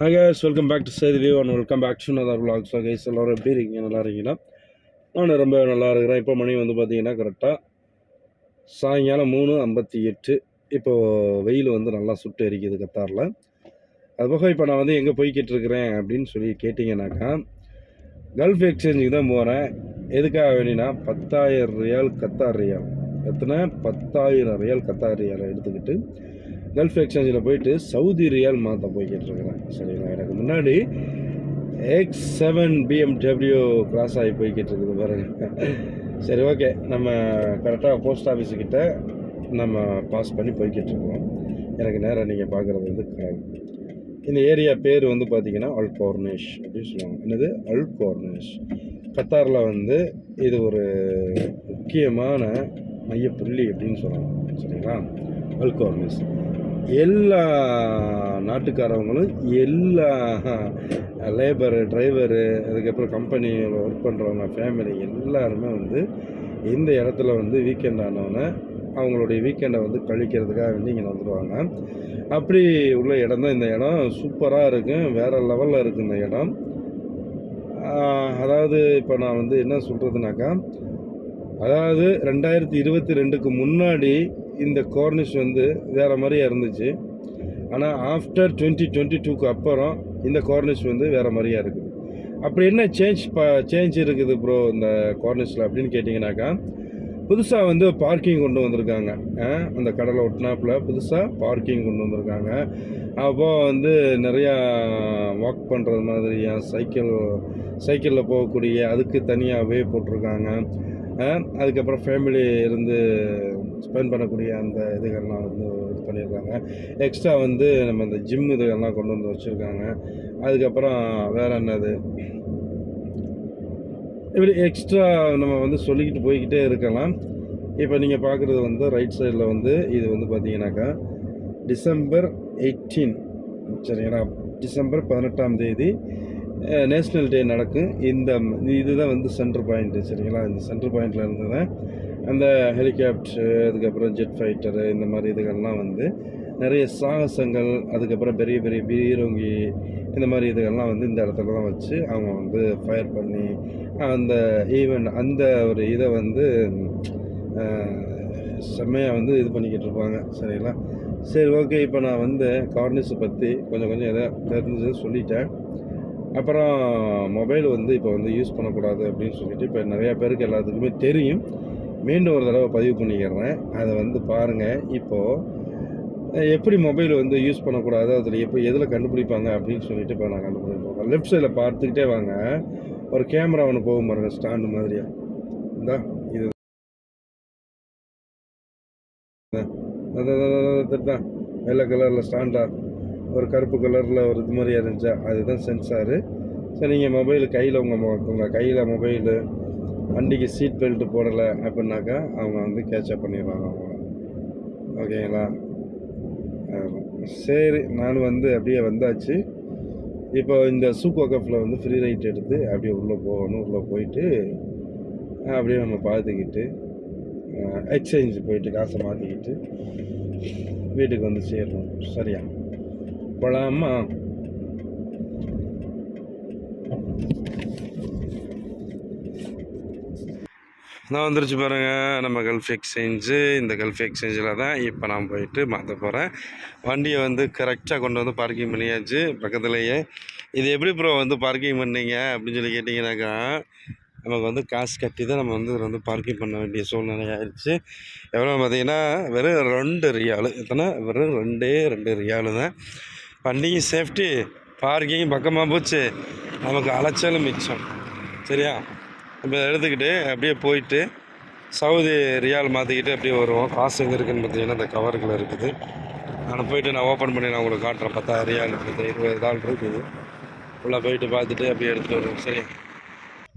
Hi guys welcome back to சேதி view and welcome back to another vlog. So guys எல்லோரும் எப்படி இருக்கீங்க? நல்லா இருக்கீங்களா? நான் ரொம்ப நல்லா இருக்கிறேன். இப்போ மணி வந்து பார்த்தீங்கன்னா கரெக்டாக சாயங்காலம் மூணு ஐம்பத்தி எட்டு. இப்போது வெயில் வந்து நல்லா சுட்டு எரிக்குது கத்தாரில். அது போக இப்போ நான் வந்து எங்கே போய்கிட்டு இருக்கிறேன் அப்படின்னு சொல்லி கேட்டிங்கனாக்கா கல்ஃப் எக்ஸ்சேஞ்சுக்கு தான் போகிறேன் எதுக்காக வேணினா பத்தாயிரம் ரியால் கத்தார் ரியால். எத்தனை? பத்தாயிரம் ரியால் கத்தார் ரியாலை எடுத்துக்கிட்டு கல்ஃப் எக்ஸ்சேஞ்சில் போயிட்டு சவுதி ரியால் மாற்ற போய்கிட்டு இருக்கிறேன் சரிங்களா? எனக்கு முன்னாடி எக்ஸ் செவன் பிஎம்டபிள்யூ கிராஸ் ஆகி போய்கிட்டு இருக்குது பாருங்க. சரி ஓகே நம்ம கரெக்டாக போஸ்ட் ஆஃபீஸுக்கிட்ட நம்ம பாஸ் பண்ணி போய்கிட்டு இருக்கோம் எனக்கு நேராக நீங்கள் பார்க்குறது வந்து கடல் இந்த ஏரியா பேர் வந்து பார்த்தீங்கன்னா அல் கோர்னேஷ் அப்படின்னு சொல்லுவாங்க. என்னது? அல் கோர்னேஷ் கத்தாரில் வந்து இது ஒரு முக்கியமான மையப்புள்ளி அப்படின்னு சொல்லுவாங்க. சரிங்களா? அல் கோர்னேஷ் எல்லா நாட்டுக்காரவங்களும் எல்லா லேபரு டிரைவரு அதுக்கப்புறம் கம்பெனியில் ஒர்க் பண்ணுறவங்க ஃபேமிலி எல்லாருமே வந்து இந்த இடத்துல வந்து வீக்கெண்ட் ஆனவொன்னே அவங்களுடைய வீக்கெண்டை வந்து கழிக்கிறதுக்காக வேண்டி இங்கே வந்துடுவாங்க அப்படி உள்ள இடம் தான் இந்த இடம். சூப்பராக இருக்கும். வேறு லெவலில் இருக்குது இந்த இடம். அதாவது இப்போ நான் வந்து என்ன சொல்கிறதுனாக்கா அதாவது ரெண்டாயிரத்தி இருபத்தி ரெண்டுக்கு முன்னாடி இந்த கார்னிஷ் வந்து வேறு மாதிரியா இருந்துச்சு. ஆனால் ஆஃப்டர் டுவெண்ட்டி டுவெண்ட்டி டூக்கு அப்புறம் இந்த கார்னிஷ் வந்து வேறு மாதிரியா இருக்குது அப்படி என்ன சேஞ்ச் ப சேஞ்ச் இருக்குது ப்ரோ இந்த கார்னிஷில் அப்படின்னு கேட்டிங்கனாக்கா புதுசாக வந்து பார்க்கிங் கொண்டு வந்திருக்காங்க. அந்த கடலை ஒட்டினாப்பில் புதுசாக பார்க்கிங் கொண்டு வந்திருக்காங்க. அப்போ வந்து நிறையா வாக் பண்ணுறது மாதிரியா சைக்கிள் சைக்கிளில் போகக்கூடிய அதுக்கு தனியாக வே போட்டிருக்காங்க. அதுக்கப்புறம் ஃபேமிலி இருந்து ஸ்பெண்ட் பண்ணக்கூடிய அந்த இதுகள்லாம் வந்து இது பண்ணியிருக்காங்க. எக்ஸ்ட்ரா வந்து நம்ம இந்த ஜிம் இதுகள்லாம் கொண்டு வந்து வச்சுருக்காங்க. அதுக்கப்புறம் வேறு என்னது? இப்படி எக்ஸ்ட்ரா நம்ம வந்து சொல்லிக்கிட்டு போய்கிட்டே இருக்கலாம். இப்போ நீங்கள் பார்க்குறது வந்து ரைட் சைடில் வந்து இது வந்து பார்த்தீங்கன்னாக்கா டிசம்பர் எயிட்டீன் சரிங்களா? டிசம்பர் பதினெட்டாம் தேதி நேஷ்னல் டே நடக்கும். இந்த இதுதான் வந்து சென்டர் பாயிண்ட்டு சரிங்களா? இந்த சென்டர் பாயிண்டில் இருந்து தான் அந்த ஹெலிகாப்டரு அதுக்கப்புறம் ஜெட் ஃபைட்டரு இந்த மாதிரி இதுகள்லாம் வந்து நிறைய சாகசங்கள் அதுக்கப்புறம் பெரிய பெரிய பீரங்கி இந்த மாதிரி இதுகள்லாம் வந்து இந்த இடத்துல தான் வச்சு அவங்க வந்து ஃபயர் பண்ணி அந்த ஈவெண்ட் அந்த ஒரு இதை வந்து செம்மையாக வந்து இது பண்ணிக்கிட்டு இருப்பாங்க சரிங்களா? சரி ஓகே இப்போ நான் வந்து கார்னிஸை பற்றி கொஞ்சம் கொஞ்சம் எதை தெரிஞ்சு சொல்லிட்டேன். அப்புறம் மொபைல் வந்து இப்போ வந்து யூஸ் பண்ணக்கூடாது அப்படின்னு சொல்லிட்டு இப்போ நிறையா பேருக்கு எல்லாத்துக்குமே தெரியும் மீண்டும் ஒரு தடவை பதிவு பண்ணிக்கிறேன் அதை வந்து பாருங்கள் இப்போது எப்படி மொபைல் வந்து யூஸ் பண்ணக்கூடாது அதில் எப்போ எதில் கண்டுபிடிப்பாங்க அப்படின்னு சொல்லிட்டு இப்போ நான் கண்டுபிடிப்போம் லெஃப்ட் சைடில் பார்த்துக்கிட்டே வாங்க ஒரு கேமரா ஒன்று போகும் பாருங்கள் ஸ்டாண்டு மாதிரியா இந்தா இது தான் வெள்ளை கலரில் ஸ்டாண்டா ஒரு கருப்பு கலரில் ஒரு இது மாதிரி இருந்துச்சு? அதுதான் சென்சாரு சரி நீங்கள் மொபைல் கையில் உங்கள் உங்கள் கையில் மொபைலு வண்டிக்கு சீட் பெல்ட்டு போடலை அப்படின்னாக்கா அவங்க வந்து கேட்சப் பண்ணிடுவாங்க அவங்கள ஓகேங்களா? சரி நான் வந்து அப்படியே வந்தாச்சு. இப்போ இந்த சூப்பர் கப்பில் வந்து ஃப்ரீ ரைட் எடுத்து அப்படியே உள்ளே போகணும் உள்ளே போயிட்டு அப்படியே நம்ம பார்த்துக்கிட்டு எக்ஸ்சேஞ்சு போயிட்டு காசை மாற்றிக்கிட்டு வீட்டுக்கு வந்து சேரணும். சரியா? போகலாமா நான் வந்துருச்சு பாருங்க நம்ம கல்ஃப் எக்ஸ்சேஞ்சு இந்த கல்ஃப் எக்ஸ்சேஞ்சில் தான் இப்போ நான் போயிட்டு மாற்ற போகிறேன் வண்டியை வந்து கரெக்டாக கொண்டு வந்து பார்க்கிங் பண்ணியாச்சு. பக்கத்துலேயே இது எப்படி ப்ரோ வந்து பார்க்கிங் பண்ணீங்க? அப்படின்னு சொல்லி கேட்டிங்கனாக்கா நமக்கு வந்து காசு கட்டி தான் நம்ம வந்து இதில் வந்து பார்க்கிங் பண்ண வேண்டிய சூழ்நிலை ஆயிடுச்சு. எவ்வளோ பார்த்தீங்கன்னா வெறும் ரெண்டு ரியாலு. எத்தனை? வெறும் ரெண்டே ரெண்டு ரியாலு தான் வண்டியும் சேஃப்டி பார்க்கிங் பக்கமாக போச்சு. நமக்கு அலைச்சலும் மிச்சம். சரியா? நம்ம எடுத்துக்கிட்டு அப்படியே போயிட்டு சவுதி ரியால் மாற்றிக்கிட்டு அப்படியே வருவோம். காசு எங்கே இருக்குதுன்னு பார்த்தீங்கன்னா அந்த கவருக்குள்ள இருக்குது. நான் போயிட்டு நான் ஓப்பன் பண்ணி நான் உங்களுக்கு காட்டுறேன். பத்தாயிரம் ரியால் இருக்குது. இருபது தாள் இருக்குது. உள்ளே போயிட்டு பார்த்துட்டு அப்படியே எடுத்துகிட்டு வருவோம். சரி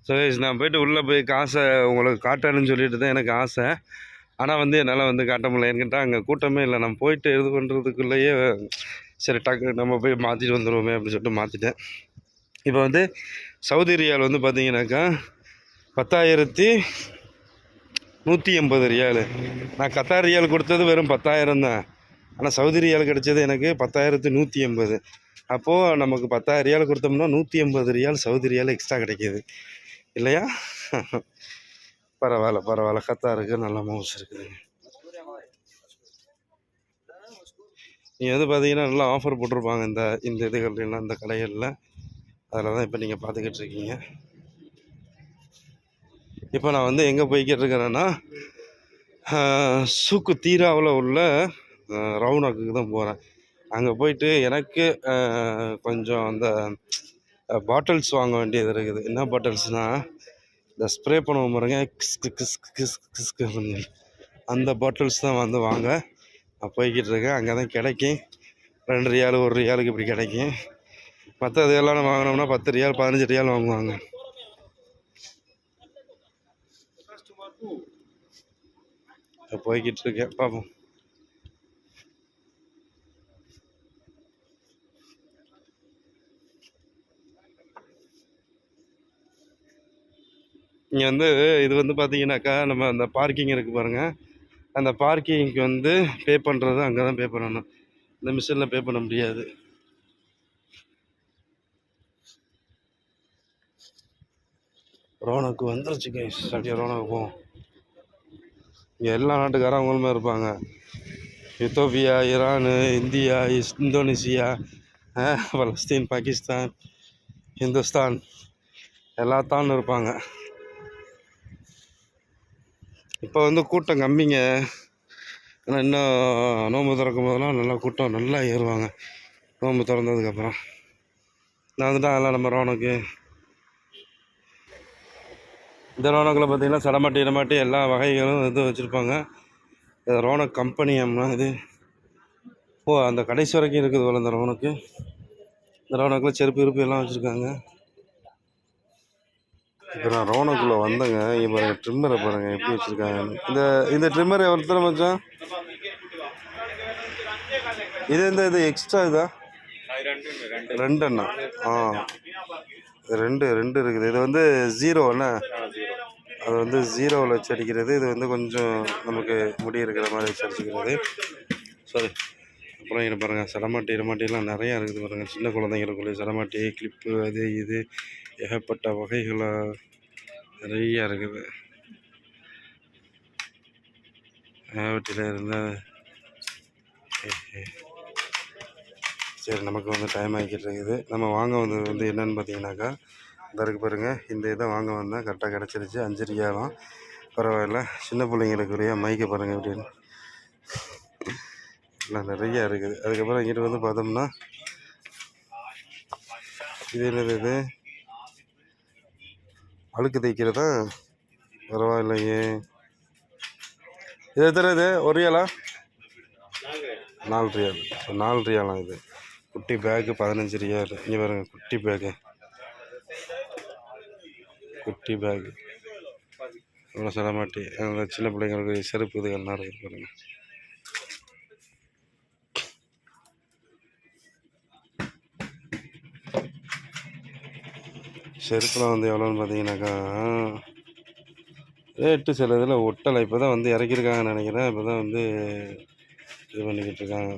சரி நான் போயிட்டு உள்ளே போய் காசை உங்களுக்கு காட்டணும்னு சொல்லிட்டு தான் எனக்கு ஆசை. ஆனால் வந்து என்னால் வந்து காட்ட முடியல. என்கிட்ட அங்கே கூட்டமே இல்லை. நான் போயிட்டு இது பண்ணுறதுக்குள்ளேயே சரி டக்கு நம்ம போய் மாற்றிட்டு வந்துடுவோமே அப்படின்னு சொல்லிட்டு மாற்றிட்டேன் இப்போ வந்து சவுதி ரியால் வந்து பார்த்தீங்கன்னாக்கா பத்தாயிரத்தி நூற்றி எண்பது ரியாலு. நான் கத்தார் ரியால் கொடுத்தது வெறும் பத்தாயிரம் தான். ஆனால் சவுதி ரியால் கிடைச்சது எனக்கு பத்தாயிரத்து நூற்றி எண்பது. அப்போது நமக்கு பத்தாயிரம் ரியால் கொடுத்தோம்னா நூற்றி எண்பது ரியால் சவுதி ரியால் எக்ஸ்ட்ரா கிடைக்கிது. இல்லையா? பரவாயில்ல பரவாயில்ல. கத்தா இருக்குது நல்ல மவுஸ் இருக்குதுங்க. நீங்கள் வந்து பார்த்தீங்கன்னா நல்லா ஆஃபர் போட்டிருப்பாங்க இந்த இந்த இதுகள்லாம் இந்த கடைகளில். அதில் தான் இப்போ நீங்கள் பார்த்துக்கிட்டு இருக்கீங்க. இப்போ நான் வந்து எங்கே போய்கிட்டு இருக்கிறேன்னா சூக்கு தீராவில் உள்ள ரவுனாக்குக்கு தான் போகிறேன் அங்கே போயிட்டு எனக்கு கொஞ்சம் அந்த பாட்டில்ஸ் வாங்க வேண்டியது இருக்குது. என்ன பாட்டில்ஸ்னால் இந்த ஸ்ப்ரே பண்ணுவோம் பாருங்க கிஸ் கிஸ் கிஸ் கிஸ் அந்த பாட்டில்ஸ் தான் வந்து வாங்க. நான் போய்கிட்டு இருக்கேன் அங்கே தான் கிடைக்கும். ரெண்டு ரியால் ஒரு ரியாலுக்கு இப்படி கிடைக்கும். மற்ற இதெல்லாம் நம்ம வாங்கினோம்னா பத்து ரியால் பதினஞ்சு ரியால் வாங்குவாங்க. இப்போ போய்கிட்டு இருக்கேன் பார்ப்போம் இங்கே வந்து இது வந்து பார்த்தீங்கன்னாக்கா நம்ம அந்த பார்க்கிங் இருக்குது பாருங்கள் அந்த பார்க்கிங்க்கு வந்து பே பண்ணுறது அங்கே தான் பே பண்ணணும். இந்த மிஷினில் பே பண்ண முடியாது. ரோனக்கு வந்துருச்சு கைஸ் அப்படியே ரோனக்கு போவோம். இங்கே எல்லா நாட்டுக்காரவங்களுமே இருப்பாங்க. எத்தோப்பியா ஈரானு இந்தியா இஸ் இந்தோனேசியா பலஸ்தீன் பாகிஸ்தான் ஹிந்துஸ்தான் எல்லாத்தான் இருப்பாங்க. இப்போ வந்து கூட்டம் கம்மிங்க. ஆனால் இன்னும் நோன்பு திறக்கும் போதெல்லாம் நல்லா கூட்டம் நல்லா ஏறுவாங்க. நோன்பு திறந்ததுக்கப்புறம் நான் வந்துட்டு அதெல்லாம் நம்ம ரோனுக்கு. இந்த ரோனக்கில் பார்த்திங்கன்னா சடமாட்டி இடமாட்டி எல்லா வகைகளும் இது வச்சுருப்பாங்க. இது ரோனக் கம்பெனி அம்மா இது. ஓ அந்த கடைசி வரைக்கும் இருக்குது போல இந்த ரோனுக்கு. இந்த ரோனக்கில் செருப்பு இருப்பு எல்லாம் வச்சுருக்காங்க. இப்போ நான் ரோனக்குள்ளே வந்தேங்க. இங்கே பாருங்க ட்ரிம்மரை பாருங்க எப்படி வச்சுருக்காங்க இந்த இந்த ட்ரிம்மர் எவ்வளோ மச்சான்? இது இந்த இது எக்ஸ்ட்ரா இதா? ரெண்டு அண்ணா ஆ ரெண்டு ரெண்டு இருக்குது. இது வந்து ஜீரோ அண்ணா? அது வந்து ஜீரோவில் வச்சு அடிக்கிறது. இது வந்து கொஞ்சம் நமக்கு முடி இருக்கிற மாதிரி வச்சு அடிச்சுக்கிறது. சாரி அப்புறம் இங்கே பாருங்கள் சடமாட்டி இடமாட்டிலாம் நிறையா இருக்குது பாருங்கள் சின்ன குழந்தைங்களுக்குள்ளே சடமாட்டி கிளிப்பு அது இது ஏகப்பட்ட வகைகளாக நிறையா இருக்குது. ஏகப்பட்டியில் இருந்தால் சரி நமக்கு வந்து டைம் ஆகிக்கிட்டு இருக்குது. நம்ம வாங்க வந்தது வந்து என்னென்னு பார்த்தீங்கன்னாக்கா இந்த இருக்கு பாருங்கள் இந்த இதை வாங்க வந்தால் கரெக்டாக கிடச்சிருச்சு. அஞ்சு ரியாலாம் பரவாயில்ல. சின்ன பிள்ளைங்களுக்குரிய மைக்கை பாருங்கள் அப்படின்னு நான் நிறையா இருக்குது. அதுக்கப்புறம் இங்கிட்டு வந்து பார்த்தோம்னா இது என்னது இது? அழுக்கு தைக்கிறதா? பரவாயில்லையே. இது எத்தனை இது? ஒரு ரியாலா? நாலு ரியால். நாலு ரியாலாம் இது. குட்டி பேக்கு பதினஞ்சு ரியால். இங்கே பாருங்க குட்டி பேக்கு குட்டி பேக்கு இவ்வளோ சிலமாட்டி அந்த சின்ன பிள்ளைங்களுக்கு செருப்பு இதுகள்லாம் இருக்குது பாருங்கள் செருப்புலாம் வந்து எவ்வளோன்னு பார்த்தீங்கன்னாக்கா ரேட்டு சில இதில் ஒட்டலை. இப்போ தான் வந்து இறக்கியிருக்காங்கன்னு நினைக்கிறேன். இப்போ தான் வந்து இது பண்ணிக்கிட்டு இருக்காங்க.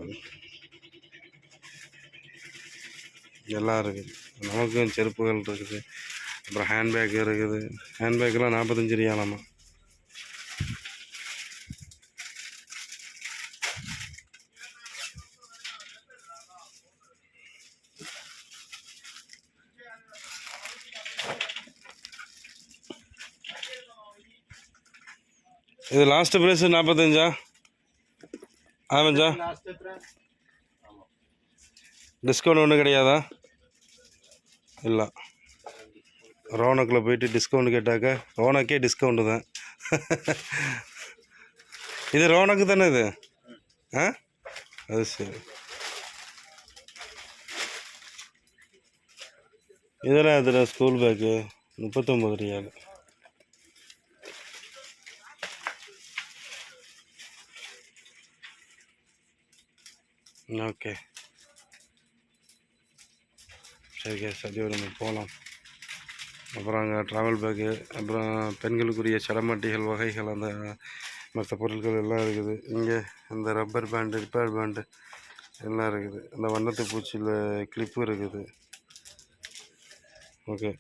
எல்லாம் இருக்குது. நமக்கும் செருப்புகள் இருக்குது. அப்புறம் ஹேண்ட்பேக் இருக்குது. ஹேண்ட்பேக்கெலாம் நாற்பத்தஞ்சு ரியாலாமா இது லாஸ்ட் ப்ரைஸ் நாற்பத்தஞ்சா ஆமாஞ்சா டிஸ்கவுண்ட் ஒன்றும் கிடையாதா? இல்லை. ரோனக்கில் போயிட்டு டிஸ்கவுண்ட் கேட்டாக்க ரோனக்கே டிஸ்கவுண்ட்டு தான். இது ரோனக்கு தானே இது? ஆ? அது சரி. இதெல்லாம் இதில் ஸ்கூல் பேக்கு முப்பத்தொம்பது ரியால். ஓகே சரி கேஸ் அப்படியே நம்ம போகலாம் அப்புறம் அங்கே ட்ராவல் பேக்கு அப்புறம் பெண்களுக்குரிய சடமாட்டிகள் வகைகள் அந்த மற்ற பொருட்கள் எல்லாம் இருக்குது. இங்கே இந்த ரப்பர் பேண்டு ரிப்பேர் பேண்டு எல்லாம் இருக்குது. இந்த வண்ணத்து பூச்சியில் கிளிப்பு இருக்குது. ஓகே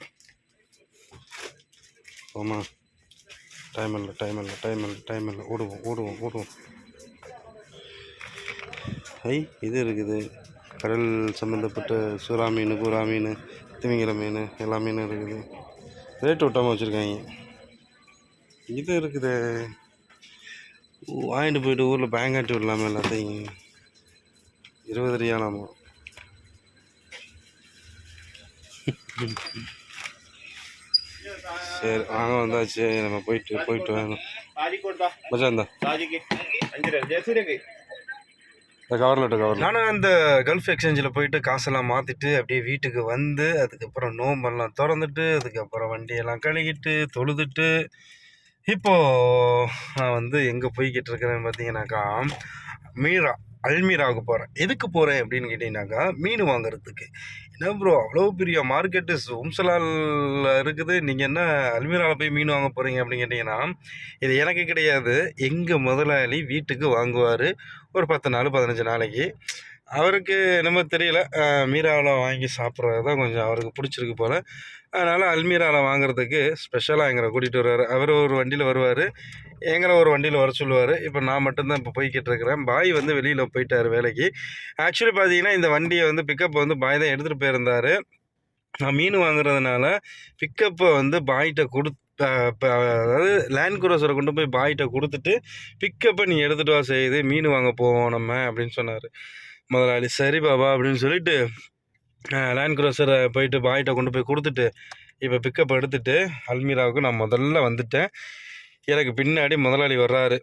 ஆமாம் டைம் இல்லை டைம் இல்லை டைம் இல்லை டைம் இல்லை. ஓடுவோம் ஓடுவோம் ஓடுவோம். ஐ இது இருக்குது. கடல் சம்மந்தப்பட்ட சுறா மீன் புறா மீன் திமிங்கிற மீன் எல்லா மீனும் இருக்குது. ரேட் விட்டாமல் வச்சுருக்காங்க. இது இருக்குது. வாங்கிட்டு போயிட்டு ஊரில் பேங்காட்டி விடலாமே எல்லாத்தையும். இருபது ரியாலாமா? சரி வாங்க வந்தாச்சு. நம்ம போயிட்டு போயிட்டு வேணும் மச்சான் இந்தா. இந்த கவர் நானும் அந்த கல்ஃப் எக்ஸ்சேஞ்சில் போயிட்டு காசெல்லாம் மாற்றிட்டு அப்படியே வீட்டுக்கு வந்து அதுக்கப்புறம் நோம்பெல்லாம் திறந்துட்டு அதுக்கப்புறம் வண்டியெல்லாம் கழுகிட்டு தொழுதுட்டு இப்போது நான் வந்து எங்கே போய்கிட்டு இருக்கிறேன்னு பார்த்தீங்கன்னாக்கா மீரா. அல்மீராவுக்கு போகிறேன் எதுக்கு போகிறேன் அப்படின்னு கேட்டிங்கனாக்கா மீன் வாங்குறதுக்கு. என்ன ப்ரோ அவ்வளோ பெரிய மார்க்கெட்டு உம்சலால் இருக்குது. நீங்கள் என்ன அல்மீராவில் போய் மீன் வாங்க போகிறீங்க அப்படின்னு கேட்டிங்கன்னா இது எனக்கு கிடையாது. எங்கள் முதலாளி வீட்டுக்கு வாங்குவார். ஒரு பத்து நாள் பதினஞ்சு நாளைக்கு. அவருக்கு என்னமோ தெரியல. மீராவில் வாங்கி சாப்பிட்றது தான் கொஞ்சம் அவருக்கு பிடிச்சிருக்கு போல். அதனால் அல்மீராவில் வாங்குறதுக்கு ஸ்பெஷலாக எங்களை கூட்டிகிட்டு வருவார். அவர் ஒரு வண்டியில் வருவார். எங்களை ஒரு வண்டியில் வர சொல்லுவார். இப்போ நான் மட்டும்தான் இப்போ போய்கிட்டு இருக்கிறேன். பாய் வந்து வெளியில் போயிட்டார் வேலைக்கு. ஆக்சுவலி பார்த்தீங்கன்னா இந்த வண்டியை வந்து பிக்கப் வந்து பாய் தான் எடுத்துகிட்டு போயிருந்தார். நான் மீன் வாங்குறதுனால பிக்கப்பை வந்து பாய்கிட்ட கொடுத்து அதாவது லேண்ட் குரோசரை கொண்டு போய் பாய்கிட்ட கொடுத்துட்டு பிக்கப்பை நீ எடுத்துகிட்டு வா செய்யுது மீன் வாங்க போவோம் நம்ம அப்படின்னு சொன்னார். முதலாளி சரி பாபா அப்படின்னு சொல்லிட்டு லேண்ட் குரோசரை போயிட்டு பாய்கிட்ட கொண்டு போய் கொடுத்துட்டு இப்போ பிக்கப் எடுத்துகிட்டு அல்மீராவுக்கு நான் முதல்ல வந்துட்டேன். எனக்கு பின்னாடி முதலாளி வர்றாரு.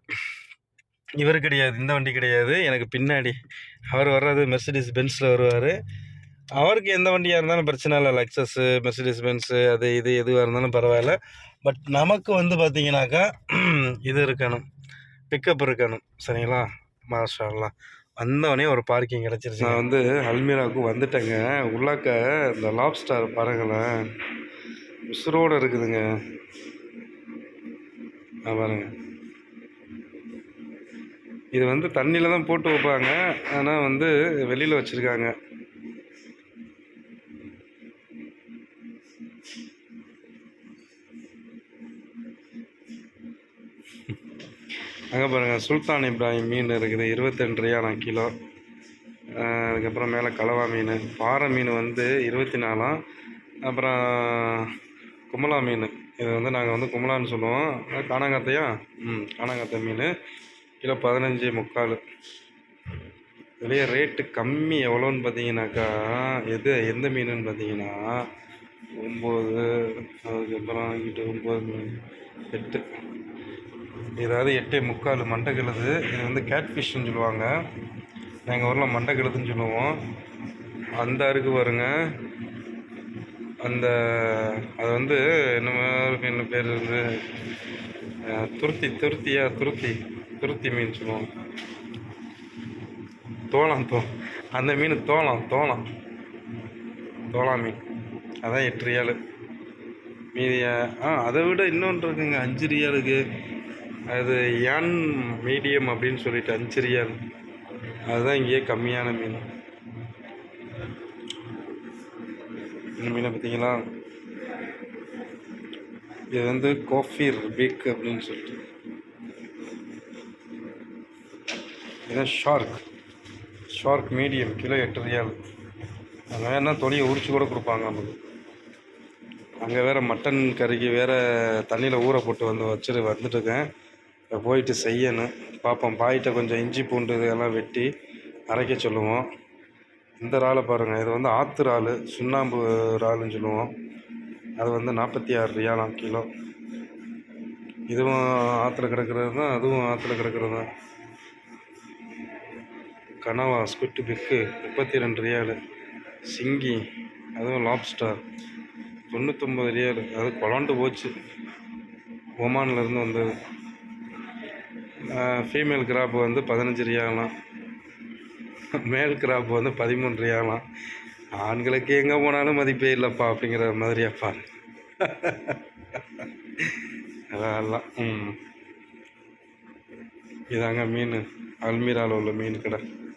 இவர் கிடையாது இந்த வண்டி கிடையாது. எனக்கு பின்னாடி அவர் வர்றது மெர்சிடிஸ் பென்ஸில் வருவார். அவருக்கு எந்த வண்டியாக இருந்தாலும் பிரச்சனை இல்லை. லக்ஸஸ்ஸு மெர்சிடிஸ் பென்ஸு அது இது எதுவாக இருந்தாலும் பரவாயில்ல. பட் நமக்கு வந்து பார்த்திங்கனாக்கா இது இருக்கணும். பிக்கப் இருக்கணும். சரிங்களா? மாஷால்லாம் வந்தவனே ஒரு பார்க்கிங் கிடச்சிருச்சு. நான் வந்து அல்மீராவுக்கு வந்துட்டேங்க. உள்ளாக்க இந்த லாப்ஸ்டார் பாருங்களேன். உசுரோடு இருக்குதுங்க. ஆ பாருங்க. இது வந்து தண்ணியில் தான் போட்டு வைப்பாங்க. ஆனால் வந்து வெளியில் வச்சுருக்காங்க. அங்கே பாருங்கள் சுல்தான் இப்ராஹிம் மீன் இருக்குது இருபத்தெண்டு ரியானா கிலோ. அதுக்கப்புறம் மேலே கலவா மீன் பாறை மீன் வந்து இருபத்தி நாலாம் அப்புறம் குமலா மீன் இது வந்து நாங்கள் வந்து குமலான்னு சொல்லுவோம். காணாங்கத்தையா காணாங்காத்தையா ம் காணாங்காத்தை மீன் கிலோ பதினஞ்சு முக்கால். வெளியே ரேட்டு கம்மி எவ்வளோன்னு பார்த்தீங்கன்னாக்கா எது எந்த மீனுன்னு பார்த்தீங்கன்னா ஒம்பது அதுக்கப்புறம் இங்கிட்டு ஒம்பது மீன் எட்டு. ஏதாவது எட்டே முக்கால் மண்டை இது வந்து கேட் சொல்லுவாங்க. நாங்கள் ஊரில் மண்டை சொல்லுவோம். அந்த அருக்கு பாருங்க. அந்த அது வந்து என்ன என்ன பேர் வந்து துருத்தி துருத்தியா துருத்தி துருத்தி மீன் சொல்லுவோம். தோளம் தோ அந்த மீன் தோளம் தோளம் தோளா மீன். அதான் எட்டு ரியாலு. மீதி ஆ அதை விட இன்னொன்று இருக்குங்க. அஞ்சு ரியாலுக்கு. அது ஏன் மீடியம் அப்படின்னு சொல்லிட்டு அஞ்சு அதுதான் இங்கேயே கம்மியான மீன். இந்த மீனை பார்த்தீங்களா? இது வந்து காஃபி பீக் அப்படின்னு சொல்லிட்டு. இதுதான் ஷார்க் ஷார்க் மீடியம் கிலோ எட்டு ரியால் அங்கே வேணா தொலியை உரிச்சு கூட கொடுப்பாங்க நமக்கு. அங்கே வேறு மட்டன் கறிக்கு வேறு தண்ணியில் ஊற போட்டு வந்து வச்சுட்டு வந்துட்டுருக்கேன் இப்போ போயிட்டு செய்யணும். பார்ப்போம் பாயிட்ட கொஞ்சம் இஞ்சி பூண்டு இதெல்லாம் வெட்டி அரைக்க சொல்லுவோம். இந்த இறாலை பாருங்கள் இது வந்து ஆற்று இறால் சுண்ணாம்பு இறாலுன்னு சொல்லுவோம். அது வந்து நாற்பத்தி ஆறு ரியாலாம் கிலோ. இதுவும் ஆற்றுல கிடக்கிறது தான் அதுவும் ஆற்றுல கிடக்கிறது தான். கனவா ஸ்குட்டு பிக்கு முப்பத்தி ரெண்டு ரியாலு. சிங்கி அதுவும் லாப்ஸ்டார் தொண்ணூத்தொம்பது ரியாலு. அது குழண்டு போச்சு. ஒமான்ல இருந்து வந்தது. ஃபீமேல் கிராப் வந்து பதினஞ்சு ரியாலாம். மேல் கிராப் வந்து பதிமூணு ரியாலாம். ஆண்களுக்கு எங்கே போனாலும் மதிப்பே இல்லைப்பா அப்படிங்கிற மாதிரியாப்பா அதெல்லாம் ம். இதாங்க மீன். அல்மீராவில் உள்ள மீன் கடை.